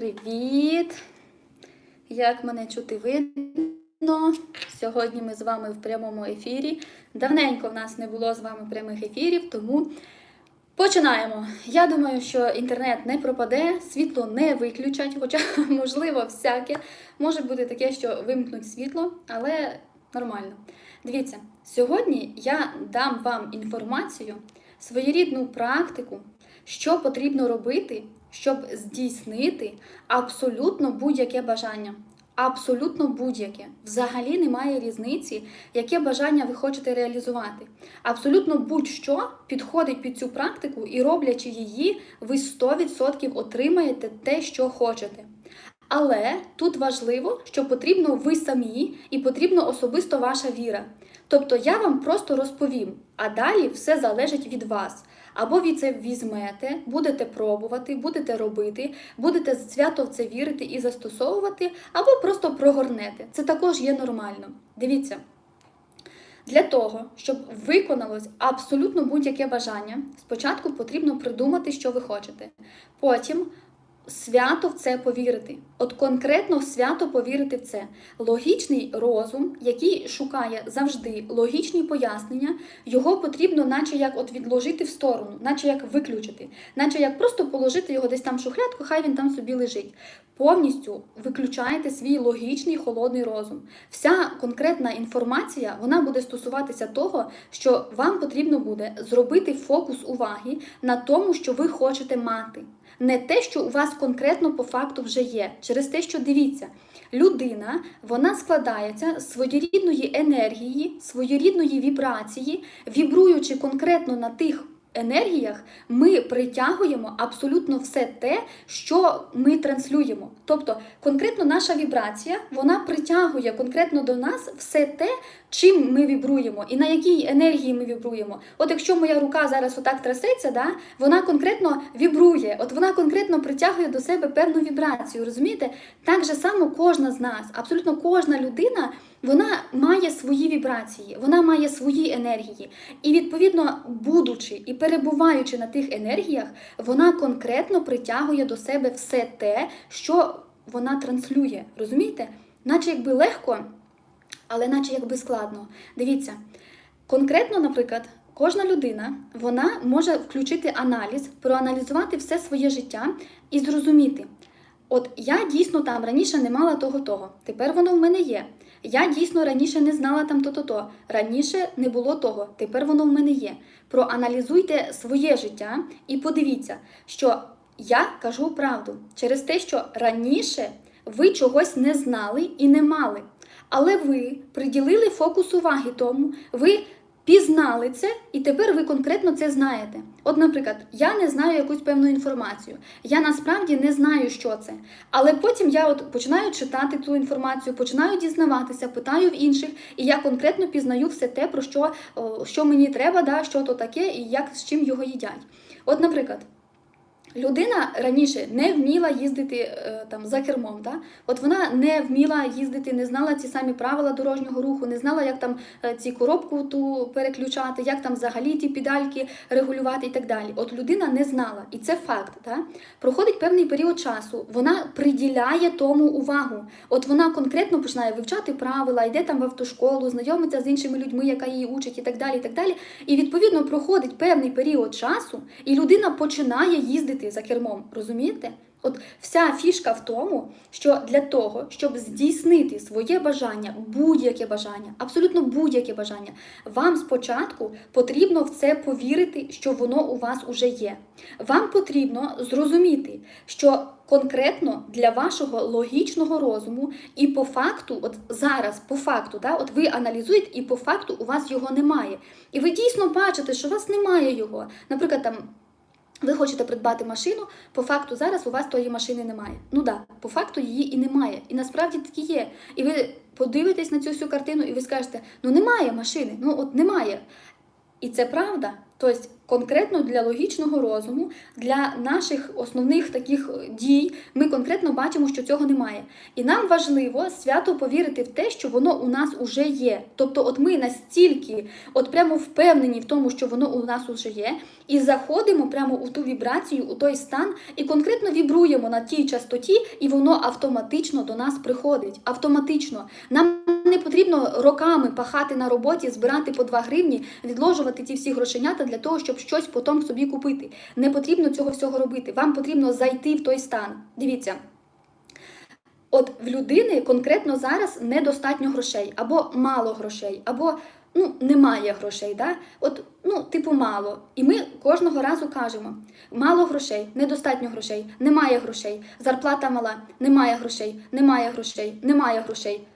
Привіт! Як мене чути видно? Сьогодні ми з вами в прямому ефірі. Давненько в нас не було з вами прямих ефірів, тому починаємо. Я думаю, що інтернет не пропаде, світло не виключать, хоча, можливо, всяке. Може бути таке, що вимкнуть світло, але нормально. Дивіться, сьогодні я дам вам інформацію, своєрідну практику, що потрібно робити, щоб здійснити абсолютно будь-яке бажання. Абсолютно будь-яке. Взагалі немає різниці, яке бажання ви хочете реалізувати. Абсолютно будь-що підходить під цю практику і роблячи її, ви 100% отримаєте те, що хочете. Але тут важливо, що потрібно ви самі і потрібно особисто ваша віра. Тобто я вам просто розповім, а далі все залежить від вас. Або ви це візьмете, будете пробувати, будете робити, будете свято в це вірити і застосовувати, або просто прогорнете. Це також є нормально. Дивіться. Для того, щоб виконалось абсолютно будь-яке бажання, спочатку потрібно придумати, що ви хочете. Потім свято в це повірити. От конкретно свято повірити в це. Логічний розум, який шукає завжди логічні пояснення, його потрібно, наче як от відложити в сторону, наче як виключити, наче як просто положити його десь там в шухлядку, хай він там собі лежить. Повністю виключаєте свій логічний холодний розум. Вся конкретна інформація вона буде стосуватися того, що вам потрібно буде зробити фокус уваги на тому, що ви хочете мати не те, що у вас конкретно по факту вже є. Через те, що дивіться, людина вона складається з своєрідної енергії, своєрідної вібрації, вібруючи конкретно на тих. Енергіях ми притягуємо абсолютно все те, що ми транслюємо. Тобто, конкретно наша вібрація вона притягує конкретно до нас все те, чим ми вібруємо і на якій енергії ми вібруємо. От якщо моя рука зараз отак трясеться, да, вона конкретно вібрує, от вона конкретно притягує до себе певну вібрацію. Розумієте? Так же само кожна з нас, абсолютно кожна людина. Вона має свої вібрації, вона має свої енергії. І, відповідно, будучи і перебуваючи на тих енергіях, вона конкретно притягує до себе все те, що вона транслює. Розумієте? Наче якби легко, але наче якби складно. Дивіться, конкретно, наприклад, кожна людина вона може включити аналіз, проаналізувати все своє життя і зрозуміти. От я дійсно там раніше не мала того-того, тепер воно в мене є. Я дійсно раніше не знала там то-то-то, раніше не було того, тепер воно в мене є. Проаналізуйте своє життя і подивіться, що я кажу правду через те, що раніше ви чогось не знали і не мали. Але ви приділили фокус уваги тому, ви пізнали це, і тепер ви конкретно це знаєте. От, наприклад, я не знаю якусь певну інформацію. Я насправді не знаю, що це. Але потім я от починаю читати цю інформацію, починаю дізнаватися, питаю в інших, і я конкретно пізнаю все те, про що, що мені треба, да, що то таке, і як з чим його їдять. От, наприклад. Людина раніше не вміла їздити е, там за кермом. Да? От вона не вміла їздити, не знала ці самі правила дорожнього руху, не знала, як там е, ці коробку ту переключати, як там взагалі ті педальки регулювати і так далі. От людина не знала, і це факт. Да? Проходить певний період часу, вона приділяє тому увагу. От вона конкретно починає вивчати правила, йде там в автошколу, знайомиться з іншими людьми, яка її учить, і так далі. І так далі. І відповідно проходить певний період часу, і людина починає їздити за кермом, розумієте? От вся фішка в тому, що для того, щоб здійснити своє бажання, будь-яке бажання, абсолютно будь-яке бажання, вам спочатку потрібно в це повірити, що воно у вас уже є. Вам потрібно зрозуміти, що конкретно для вашого логічного розуму і по факту, от зараз, по факту, да, от ви аналізуєте, і по факту у вас його немає. І ви дійсно бачите, що у вас немає його. Наприклад, там. Ви хочете придбати машину, по факту зараз у вас тої машини немає. Ну да, по факту її і немає. І насправді такі є. І ви подивитесь на цю всю картину, і ви скажете, ну немає машини, ну от немає. І це правда. Тобто конкретно для логічного розуму, для наших основних таких дій, ми конкретно бачимо, що цього немає. І нам важливо свято повірити в те, що воно у нас уже є. Тобто, от ми настільки, от прямо впевнені в тому, що воно у нас уже є, і заходимо прямо у ту вібрацію, у той стан, і конкретно вібруємо на тій частоті, і воно автоматично до нас приходить. Автоматично. Нам не потрібно роками пахати на роботі, збирати по 2 гривні, відложувати ці всі грошенята для того, щоб щось потім собі купити. Не потрібно цього всього робити. Вам потрібно зайти в той стан. Дивіться. От в людини конкретно зараз недостатньо грошей, або мало грошей, або ну, немає грошей. Да? От, ну, типу, мало. І ми кожного разу кажемо: мало грошей, недостатньо грошей, немає грошей, зарплата мала, немає грошей, немає грошей, немає грошей.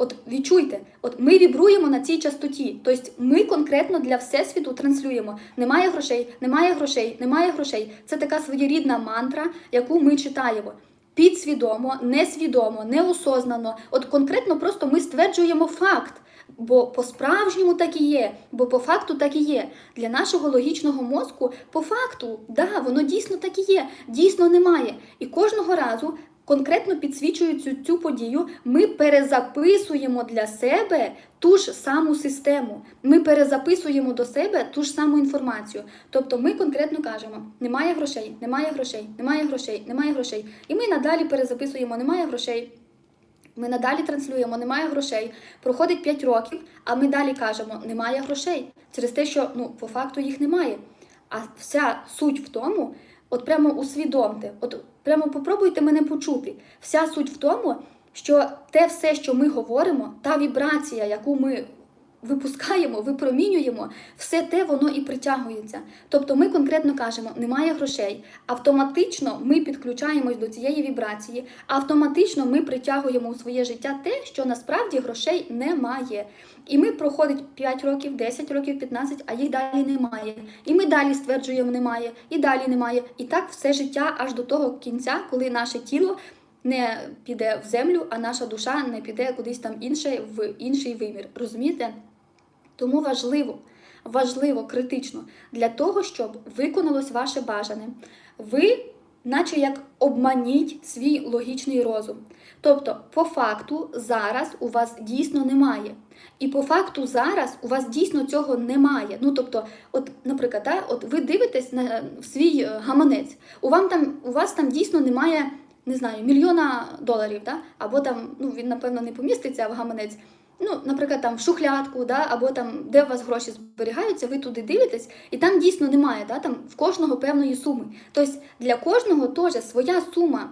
От відчуйте, от ми вібруємо на цій частоті. Тобто ми конкретно для всесвіту транслюємо: немає грошей, немає грошей, немає грошей. Це така своєрідна мантра, яку ми читаємо. Підсвідомо, несвідомо, неосознано. От конкретно просто ми стверджуємо факт. Бо по-справжньому так і є, бо по факту так і є. Для нашого логічного мозку, по факту, да, воно дійсно так і є, дійсно немає. І кожного разу, конкретно підсвічуючи цю подію, ми перезаписуємо для себе ту ж саму систему. Ми перезаписуємо до себе ту ж саму інформацію. Тобто ми конкретно кажемо: немає грошей, немає грошей, немає грошей, немає грошей. І ми надалі перезаписуємо немає грошей. Ми надалі транслюємо, немає грошей. Проходить 5 років, а ми далі кажемо, немає грошей. Через те, що ну, по факту їх немає. А вся суть в тому, от прямо усвідомте, от прямо попробуйте мене почути. Вся суть в тому, що те все, що ми говоримо, та вібрація, яку ми випускаємо, випромінюємо, все те воно і притягується. Тобто ми конкретно кажемо, немає грошей. Автоматично ми підключаємось до цієї вібрації, автоматично ми притягуємо у своє життя те, що насправді грошей немає. І ми проходить 5 років, 10 років, 15, а їх далі немає. І ми далі стверджуємо, немає, і далі немає. І так все життя аж до того кінця, коли наше тіло. Не піде в землю, а наша душа не піде кудись там інше в інший вимір. Розумієте? Тому важливо, важливо, критично для того, щоб виконалось ваше бажане, ви, наче як обманіть свій логічний розум. Тобто, по факту, зараз у вас дійсно немає. І по факту зараз у вас дійсно цього немає. Ну тобто, от, наприклад, да, от ви дивитесь на свій е, гаманець, у вам там у вас там дійсно немає, не знаю, мільйона доларів, да? або там ну він напевно не поміститься в гаманець ну, наприклад, там в шухлядку, да, або там, де у вас гроші зберігаються, ви туди дивитесь, і там дійсно немає, да, там в кожного певної суми. Тобто для кожного теж своя сума.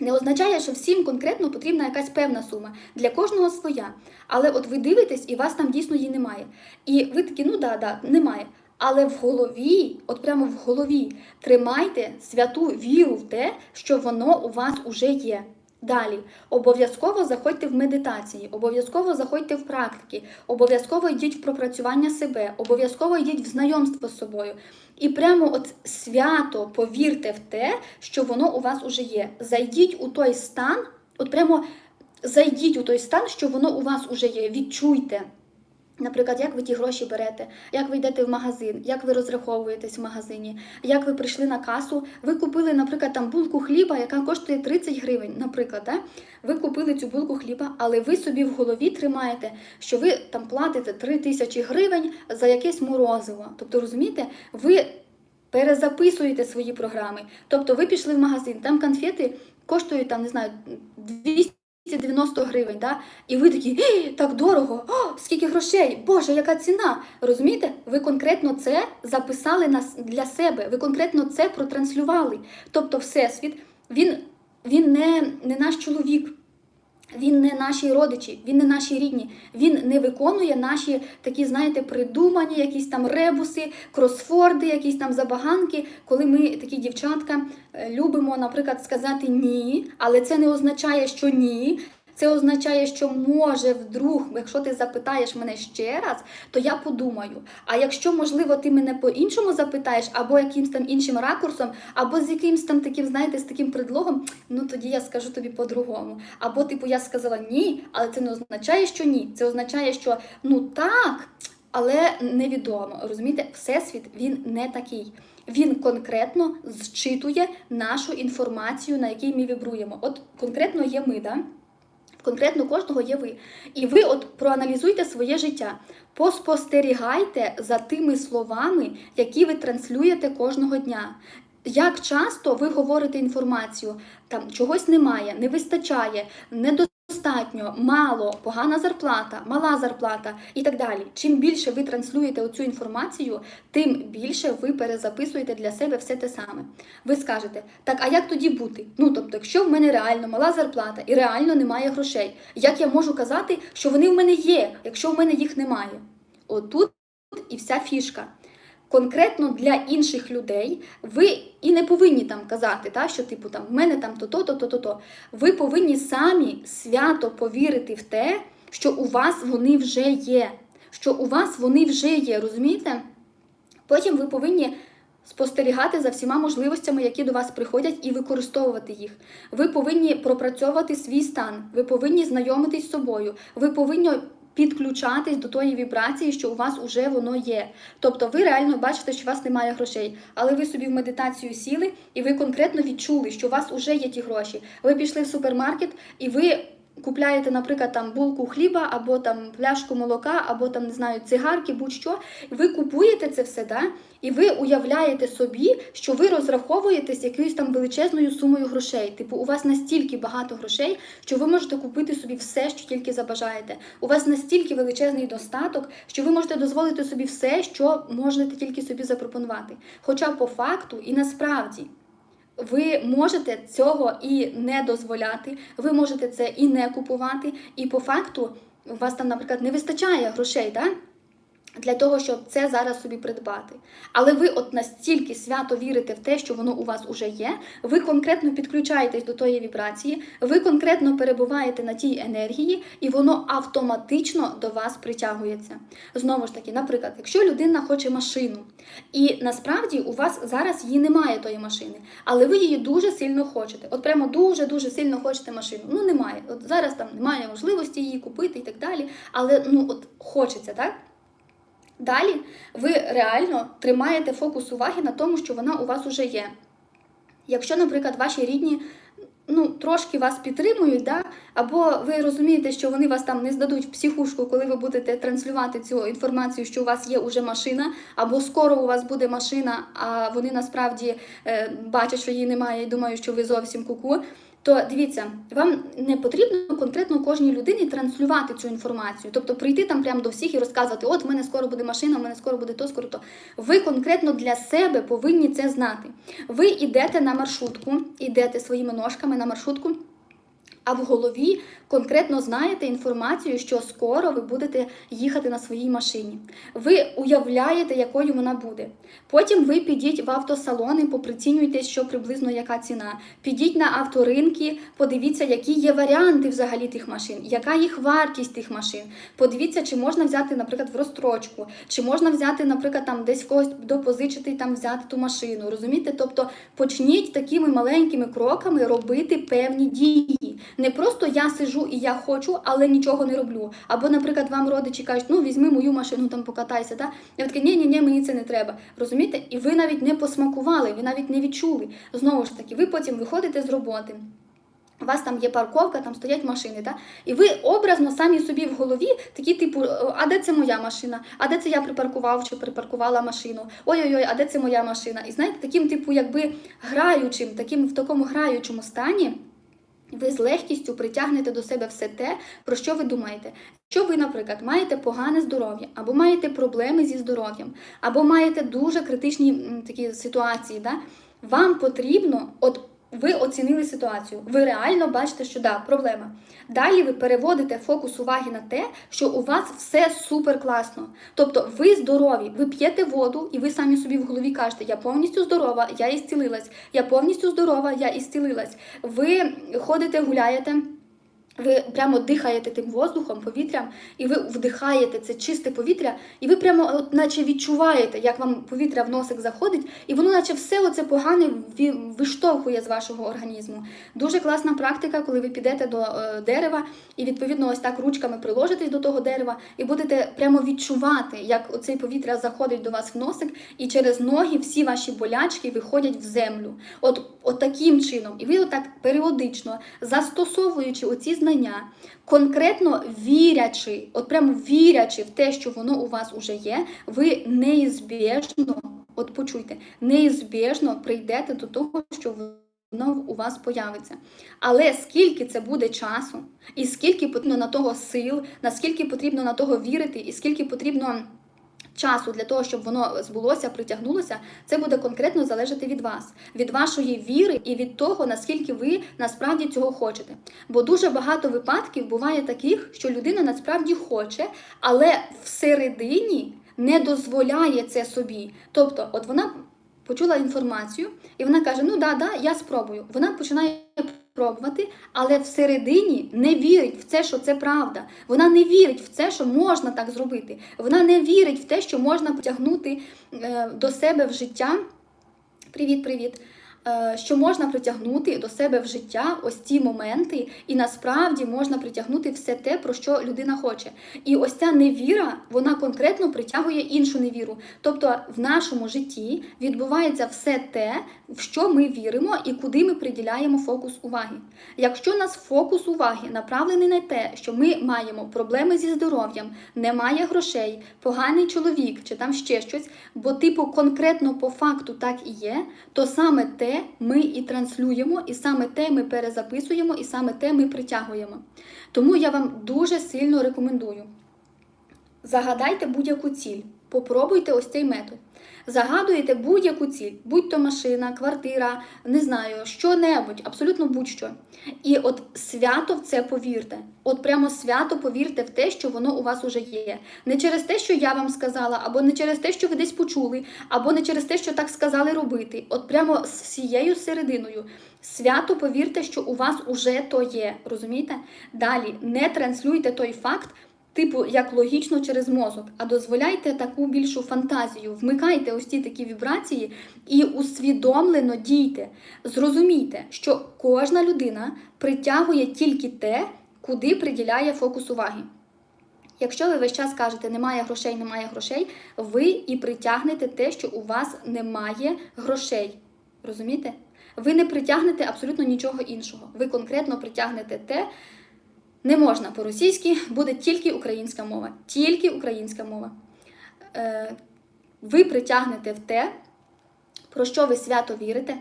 Не означає, що всім конкретно потрібна якась певна сума. Для кожного своя. Але от ви дивитесь, і вас там дійсно її немає. І ви такі, ну да, да, немає. Але в голові, от прямо в голові, тримайте святу віру в те, що воно у вас уже є. Далі, обов'язково заходьте в медитації, обов'язково заходьте в практики, обов'язково йдіть в пропрацювання себе, обов'язково йдіть в знайомство з собою. І прямо от свято повірте в те, що воно у вас уже є. Зайдіть у той стан, от прямо зайдіть у той стан, що воно у вас уже є. Відчуйте. Наприклад, як ви ті гроші берете, як ви йдете в магазин, як ви розраховуєтесь в магазині, як ви прийшли на касу, ви купили, наприклад, там булку хліба, яка коштує 30 гривень. Наприклад, да? ви купили цю булку хліба, але ви собі в голові тримаєте, що ви там платите 3 тисячі гривень за якесь морозиво. Тобто, розумієте, ви перезаписуєте свої програми. Тобто, ви пішли в магазин, там конфети коштують там, не знаю, 200 290 гривень, да? і ви такі, так дорого, О, скільки грошей, Боже, яка ціна. Розумієте? Ви конкретно це записали для себе, ви конкретно це протранслювали. Тобто, Всесвіт, він він не, не наш чоловік. Він не наші родичі, він не наші рідні, він не виконує наші такі, знаєте, придумані, якісь там ребуси, кросфорди, якісь там забаганки, коли ми такі дівчатка е, любимо, наприклад, сказати ні, але це не означає, що ні. Це означає, що може вдруг, якщо ти запитаєш мене ще раз, то я подумаю. А якщо, можливо, ти мене по-іншому запитаєш, або якимсь там іншим ракурсом, або з якимсь там таким, знаєте, з таким предлогом, ну тоді я скажу тобі по-другому. Або, типу, я сказала ні, але це не означає, що ні. Це означає, що ну так. але невідомо. Розумієте, всесвіт він не такий. Він конкретно зчитує нашу інформацію, на якій ми вібруємо. От конкретно є ми, да? Конкретно кожного є ви. І ви от проаналізуйте своє життя, поспостерігайте за тими словами, які ви транслюєте кожного дня. Як часто ви говорите інформацію, там чогось немає, не вистачає, недостатньо, мало, погана зарплата, мала зарплата і так далі. Чим більше ви транслюєте оцю інформацію, тим більше ви перезаписуєте для себе все те саме. Ви скажете, так, а як тоді бути? Ну тобто, якщо в мене реально мала зарплата і реально немає грошей, як я можу казати, що вони в мене є, якщо в мене їх немає? Отут і вся фішка конкретно для інших людей ви і не повинні там казати, та, що типу там в мене там то-то, то-то, то-то. Ви повинні самі свято повірити в те, що у вас вони вже є. Що у вас вони вже є, розумієте? Потім ви повинні спостерігати за всіма можливостями, які до вас приходять, і використовувати їх. Ви повинні пропрацьовувати свій стан, ви повинні знайомитись з собою, ви повинні підключатись до тої вібрації, що у вас уже воно є. Тобто ви реально бачите, що у вас немає грошей, але ви собі в медитацію сіли і ви конкретно відчули, що у вас вже є ті гроші. Ви пішли в супермаркет і ви. Купляєте, наприклад, там булку хліба, або там пляшку молока, або там не знаю, цигарки, будь-що. Ви купуєте це все, да? і ви уявляєте собі, що ви розраховуєтесь якоюсь там величезною сумою грошей. Типу, у вас настільки багато грошей, що ви можете купити собі все, що тільки забажаєте. У вас настільки величезний достаток, що ви можете дозволити собі все, що можете тільки собі запропонувати. Хоча по факту і насправді. Ви можете цього і не дозволяти, ви можете це і не купувати, і по факту у вас там, наприклад, не вистачає грошей, да? Для того, щоб це зараз собі придбати. Але ви от настільки свято вірите в те, що воно у вас уже є, ви конкретно підключаєтесь до тої вібрації, ви конкретно перебуваєте на тій енергії, і воно автоматично до вас притягується. Знову ж таки, наприклад, якщо людина хоче машину, і насправді у вас зараз її немає тої машини, але ви її дуже сильно хочете. От прямо дуже-дуже сильно хочете машину. Ну немає. От зараз там немає можливості її купити і так далі. Але ну от хочеться, так? Далі ви реально тримаєте фокус уваги на тому, що вона у вас уже є. Якщо, наприклад, ваші рідні ну, трошки вас підтримують, да? або ви розумієте, що вони вас там не здадуть в психушку, коли ви будете транслювати цю інформацію, що у вас є уже машина, або скоро у вас буде машина, а вони насправді е, бачать, що її немає, і думають, що ви зовсім куку. То дивіться, вам не потрібно конкретно кожній людині транслювати цю інформацію, тобто прийти там прямо до всіх і розказувати, от в мене скоро буде машина, в мене скоро буде то, скоро то. Ви конкретно для себе повинні це знати. Ви йдете на маршрутку, йдете своїми ножками на маршрутку. А в голові конкретно знаєте інформацію, що скоро ви будете їхати на своїй машині. Ви уявляєте, якою вона буде. Потім ви підіть в автосалони, поприцінюйте, що приблизно яка ціна. Підіть на авторинки, подивіться, які є варіанти взагалі тих машин, яка їх вартість тих машин. Подивіться, чи можна взяти, наприклад, в розстрочку, чи можна взяти, наприклад, там десь когось допозичити і там взяти ту машину. Розумієте? Тобто почніть такими маленькими кроками робити певні дії. Не просто я сижу і я хочу, але нічого не роблю. Або, наприклад, вам родичі кажуть, ну візьми мою машину, там покатайся. Да? Я така, ні, ні, ні, мені це не треба. Розумієте? І ви навіть не посмакували, ви навіть не відчули. Знову ж таки, ви потім виходите з роботи. У вас там є парковка, там стоять машини, да? і ви образно самі собі в голові такі, типу, а де це моя машина? А де це я припаркував чи припаркувала машину? Ой-ой-ой, а де це моя машина? І знаєте, таким, типу, якби граючим, таким в такому граючому стані. Ви з легкістю притягнете до себе все те, про що ви думаєте. Якщо ви, наприклад, маєте погане здоров'я, або маєте проблеми зі здоров'ям, або маєте дуже критичні такі ситуації, да, вам потрібно, от ви оцінили ситуацію, ви реально бачите, що да, проблема. Далі ви переводите фокус уваги на те, що у вас все супер класно. Тобто ви здорові, ви п'єте воду, і ви самі собі в голові кажете, я повністю здорова, я ісцілилась, я повністю здорова, я ісцілилась. Ви ходите, гуляєте. Ви прямо дихаєте тим воздухом, повітрям, і ви вдихаєте це чисте повітря, і ви прямо, от, наче відчуваєте, як вам повітря в носик заходить, і воно, наче все оце погане виштовхує з вашого організму. Дуже класна практика, коли ви підете до е, дерева і відповідно ось так ручками приложитесь до того дерева, і будете прямо відчувати, як оцей повітря заходить до вас в носик, і через ноги всі ваші болячки виходять в землю. От, от таким чином, і ви отак періодично застосовуючи оці знання, конкретно вірячи, от прямо вірячи в те, що воно у вас уже є, ви неізбіжно, от почуйте, неізбіжно прийдете до того, що воно у вас появиться. Але скільки це буде часу, і скільки потрібно на того сил, наскільки потрібно на того вірити, і скільки потрібно часу для того, щоб воно збулося, притягнулося, це буде конкретно залежати від вас, від вашої віри і від того, наскільки ви насправді цього хочете. Бо дуже багато випадків буває таких, що людина насправді хоче, але всередині не дозволяє це собі. Тобто, от вона почула інформацію, і вона каже: Ну да, да, я спробую. Вона починає пробувати, але всередині не вірить в це, що це правда. Вона не вірить в це, що можна так зробити. Вона не вірить в те, що можна потягнути е, до себе в життя. Привіт, привіт. Е, Що можна притягнути до себе в життя ось ці моменти, і насправді можна притягнути все те, про що людина хоче. І ось ця невіра, вона конкретно притягує іншу невіру. Тобто в нашому житті відбувається все те, в що ми віримо і куди ми приділяємо фокус уваги. Якщо нас фокус уваги направлений на те, що ми маємо проблеми зі здоров'ям, немає грошей, поганий чоловік чи там ще щось, бо типу конкретно по факту так і є, то саме те ми і транслюємо, і саме те ми перезаписуємо, і саме те ми притягуємо. Тому я вам дуже сильно рекомендую. Загадайте будь-яку ціль. Попробуйте ось цей метод. Загадуєте будь-яку ціль, будь то машина, квартира, не знаю, що-небудь, абсолютно будь-що. І от свято в це повірте. От прямо свято повірте в те, що воно у вас уже є. Не через те, що я вам сказала, або не через те, що ви десь почули, або не через те, що так сказали робити. От прямо з всією серединою. Свято повірте, що у вас уже то є. Розумієте? Далі не транслюйте той факт. Типу, як логічно через мозок, а дозволяйте таку більшу фантазію, вмикайте ось ці такі вібрації і усвідомлено дійте. Зрозумійте, що кожна людина притягує тільки те, куди приділяє фокус уваги. Якщо ви весь час кажете, немає грошей, немає грошей, ви і притягнете те, що у вас немає грошей. Розумієте? Ви не притягнете абсолютно нічого іншого. Ви конкретно притягнете те. Не можна по-російськи, буде тільки українська мова. Тільки українська мова. Е, ви притягнете в те, про що ви свято вірите,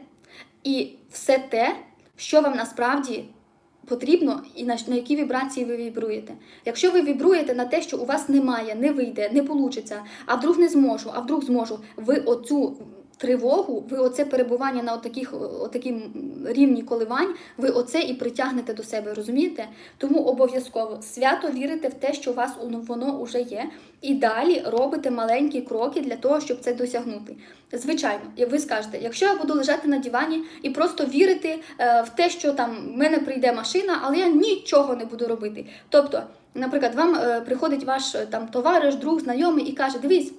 і все те, що вам насправді потрібно, і на, на які вібрації ви вібруєте. Якщо ви вібруєте на те, що у вас немає, не вийде, не получиться, а вдруг не зможу, а вдруг зможу, ви оцю тривогу, ви оце перебування на отаких, отакім рівні коливань, ви оце і притягнете до себе, розумієте? Тому обов'язково свято вірите в те, що у вас воно вже є, і далі робите маленькі кроки для того, щоб це досягнути. Звичайно, як ви скажете, якщо я буду лежати на дивані і просто вірити е, в те, що там в мене прийде машина, але я нічого не буду робити. Тобто, наприклад, вам е, приходить ваш е, там товариш, друг, знайомий і каже: Дивись.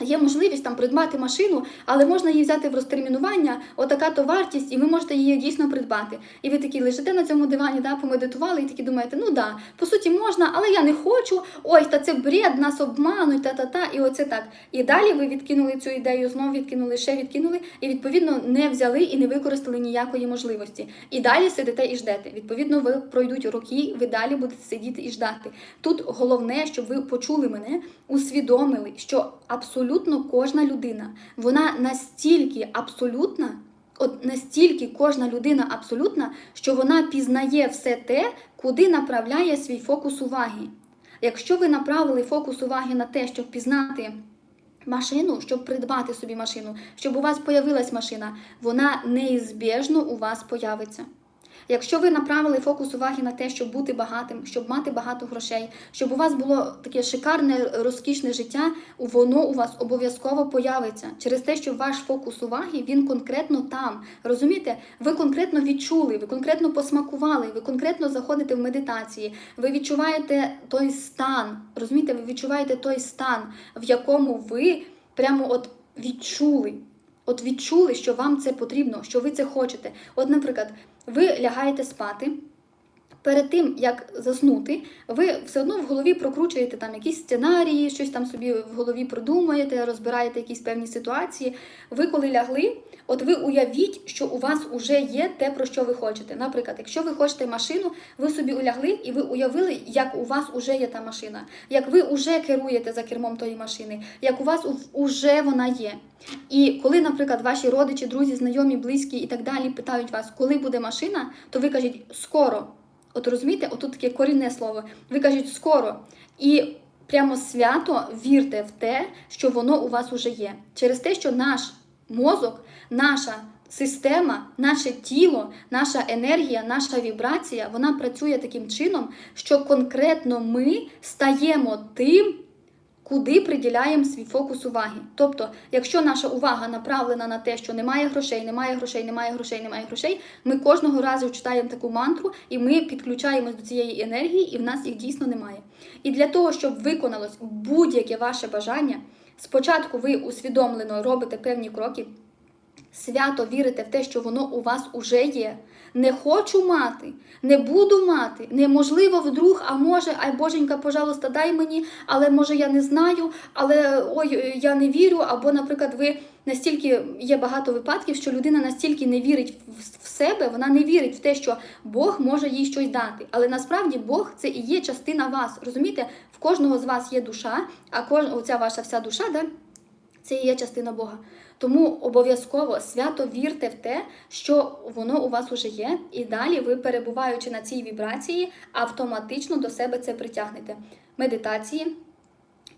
Є можливість там придбати машину, але можна її взяти в розтермінування, отака то вартість, і ви можете її дійсно придбати. І ви такі лежите на цьому дивані, да, помедитували, і такі думаєте, ну да, по суті можна, але я не хочу. Ой, та це бред, нас обмануть, та-та-та, і оце так. І далі ви відкинули цю ідею, знову відкинули, ще відкинули, і відповідно не взяли і не використали ніякої можливості. І далі сидите і ждете. Відповідно, ви пройдуть роки, ви далі будете сидіти і ждати. Тут головне, щоб ви почули мене, усвідомили, що абсолютно абсолютно кожна людина. Вона настільки абсолютна, от настільки кожна людина абсолютна, що вона пізнає все те, куди направляє свій фокус уваги. Якщо ви направили фокус уваги на те, щоб пізнати машину, щоб придбати собі машину, щоб у вас появилась машина, вона неізбіжно у вас появиться. Якщо ви направили фокус уваги на те, щоб бути багатим, щоб мати багато грошей, щоб у вас було таке шикарне, розкішне життя, воно у вас обов'язково появиться через те, що ваш фокус уваги він конкретно там. Розумієте, ви конкретно відчули, ви конкретно посмакували, ви конкретно заходите в медитації, ви відчуваєте той стан. Розумієте, ви відчуваєте той стан, в якому ви прямо от відчули. От відчули, що вам це потрібно, що ви це хочете. От, наприклад, ви лягаєте спати. Перед тим як заснути, ви все одно в голові прокручуєте там якісь сценарії, щось там собі в голові продумуєте, розбираєте якісь певні ситуації. Ви коли лягли, от ви уявіть, що у вас вже є те, про що ви хочете. Наприклад, якщо ви хочете машину, ви собі улягли і ви уявили, як у вас вже є та машина, як ви вже керуєте за кермом тої машини, як у вас вже вона є. І коли, наприклад, ваші родичі, друзі, знайомі, близькі і так далі питають вас, коли буде машина, то ви кажіть скоро. От розумієте, отут таке корінне слово. Ви кажуть скоро. І прямо свято вірте в те, що воно у вас уже є. Через те, що наш мозок, наша система, наше тіло, наша енергія, наша вібрація, вона працює таким чином, що конкретно ми стаємо тим. Куди приділяємо свій фокус уваги? Тобто, якщо наша увага направлена на те, що немає грошей, немає грошей, немає грошей, немає грошей, ми кожного разу читаємо таку мантру, і ми підключаємось до цієї енергії, і в нас їх дійсно немає. І для того, щоб виконалось будь-яке ваше бажання, спочатку ви усвідомлено робите певні кроки, свято вірите в те, що воно у вас уже є. Не хочу мати, не буду мати, неможливо вдруг, а може, ай Боженька, пожалуйста, дай мені, але може я не знаю, але ой, я не вірю. Або, наприклад, ви настільки є багато випадків, що людина настільки не вірить в себе, вона не вірить в те, що Бог може їй щось дати. Але насправді Бог це і є частина вас. Розумієте, в кожного з вас є душа, а кож... оця ваша вся душа, да, це і є частина Бога. Тому обов'язково свято вірте в те, що воно у вас уже є, і далі ви, перебуваючи на цій вібрації, автоматично до себе це притягнете. Медитації,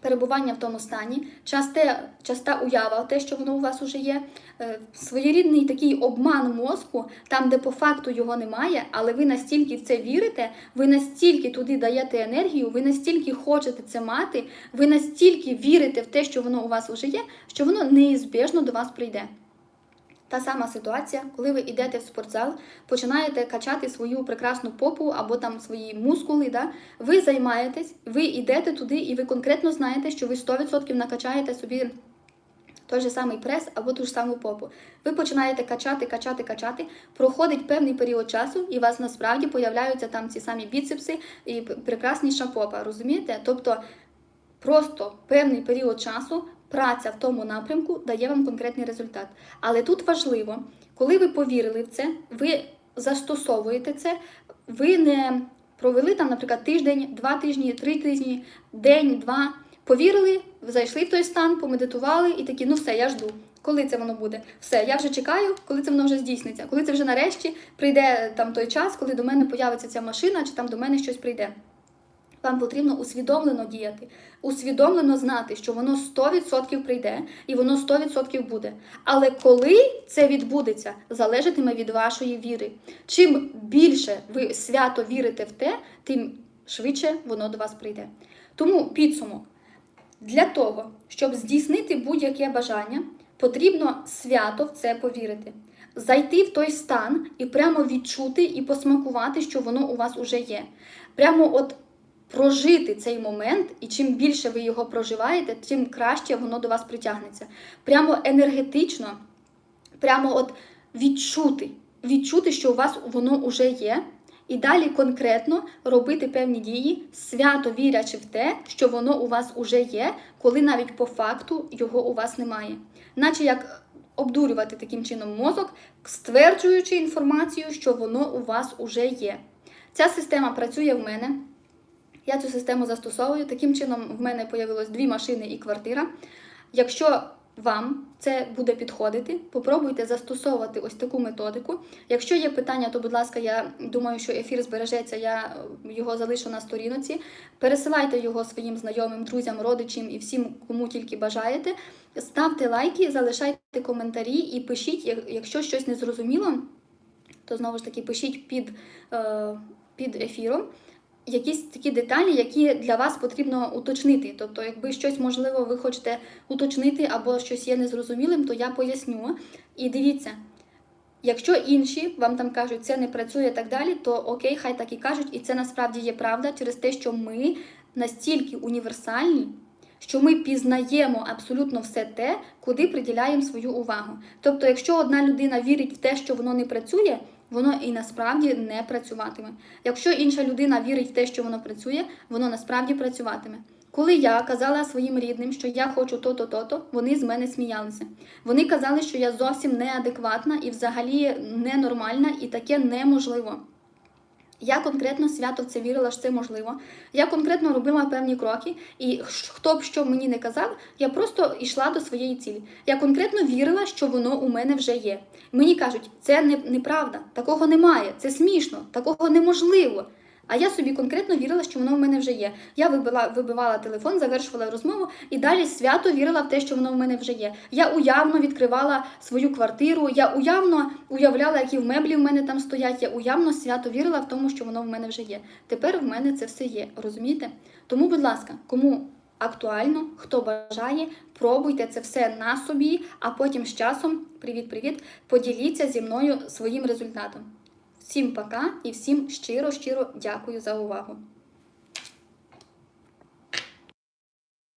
перебування в тому стані, часте, часта уява, те, що воно у вас уже є, е, своєрідний такий обман мозку, там, де по факту його немає, але ви настільки в це вірите, ви настільки туди даєте енергію, ви настільки хочете це мати, ви настільки вірите в те, що воно у вас уже є, що воно неізбіжно до вас прийде. Та сама ситуація, коли ви йдете в спортзал, починаєте качати свою прекрасну попу або там свої мускули, да? ви займаєтесь, ви йдете туди, і ви конкретно знаєте, що ви 100% накачаєте собі той же самий прес або ту ж саму попу. Ви починаєте качати, качати, качати, проходить певний період часу, і у вас насправді появляються там ці самі біцепси і прекрасніша попа. Розумієте? Тобто просто певний період часу праця в тому напрямку дає вам конкретний результат. Але тут важливо, коли ви повірили в це, ви застосовуєте це, ви не провели там, наприклад, тиждень, два тижні, три тижні, день, два. Повірили, зайшли в той стан, помедитували і такі, ну все, я жду. Коли це воно буде? Все, я вже чекаю, коли це воно вже здійсниться. Коли це вже нарешті прийде там той час, коли до мене появиться ця машина, чи там до мене щось прийде. Вам потрібно усвідомлено діяти, усвідомлено знати, що воно 100% прийде і воно 100% буде. Але коли це відбудеться, залежатиме від вашої віри. Чим більше ви свято вірите в те, тим швидше воно до вас прийде. Тому підсумок. Для того, щоб здійснити будь-яке бажання, потрібно свято в це повірити. Зайти в той стан і прямо відчути і посмакувати, що воно у вас уже є. Прямо от прожити цей момент, і чим більше ви його проживаєте, тим краще воно до вас притягнеться. Прямо енергетично, прямо от відчути, відчути, що у вас воно вже є. І далі конкретно робити певні дії, свято вірячи в те, що воно у вас уже є, коли навіть по факту його у вас немає. Наче як обдурювати таким чином мозок, стверджуючи інформацію, що воно у вас уже є. Ця система працює в мене. Я цю систему застосовую. Таким чином, в мене появилось дві машини і квартира. Якщо вам це буде підходити, попробуйте застосовувати ось таку методику. Якщо є питання, то, будь ласка, я думаю, що ефір збережеться, я його залишу на сторінці. Пересилайте його своїм знайомим, друзям, родичам і всім, кому тільки бажаєте. Ставте лайки, залишайте коментарі і пишіть, якщо щось не зрозуміло. то знову ж таки пишіть під, е, під ефіром якісь такі деталі, які для вас потрібно уточнити. Тобто, якби щось можливо ви хочете уточнити або щось є незрозумілим, то я поясню. І дивіться, якщо інші вам там кажуть, це не працює і так далі, то окей, хай так і кажуть, і це насправді є правда через те, що ми настільки універсальні. Що ми пізнаємо абсолютно все те, куди приділяємо свою увагу. Тобто, якщо одна людина вірить в те, що воно не працює, воно і насправді не працюватиме. Якщо інша людина вірить в те, що воно працює, воно насправді працюватиме. Коли я казала своїм рідним, що я хочу то-то, то-то, вони з мене сміялися. Вони казали, що я зовсім неадекватна і взагалі ненормальна, і таке неможливо. Я конкретно свято в це вірила, що це можливо. Я конкретно робила певні кроки, і хто б що мені не казав, я просто йшла до своєї цілі. Я конкретно вірила, що воно у мене вже є. Мені кажуть, це не, неправда, такого немає, це смішно, такого неможливо. А я собі конкретно вірила, що воно в мене вже є. Я вибила, вибивала телефон, завершувала розмову і далі свято вірила в те, що воно в мене вже є. Я уявно відкривала свою квартиру, я уявно уявляла, які в меблі в мене там стоять. Я уявно свято вірила в тому, що воно в мене вже є. Тепер в мене це все є. Розумієте? Тому, будь ласка, кому актуально, хто бажає, пробуйте це все на собі, а потім з часом, привіт-привіт, поділіться зі мною своїм результатом. Всім пока і всім щиро-щиро дякую за увагу.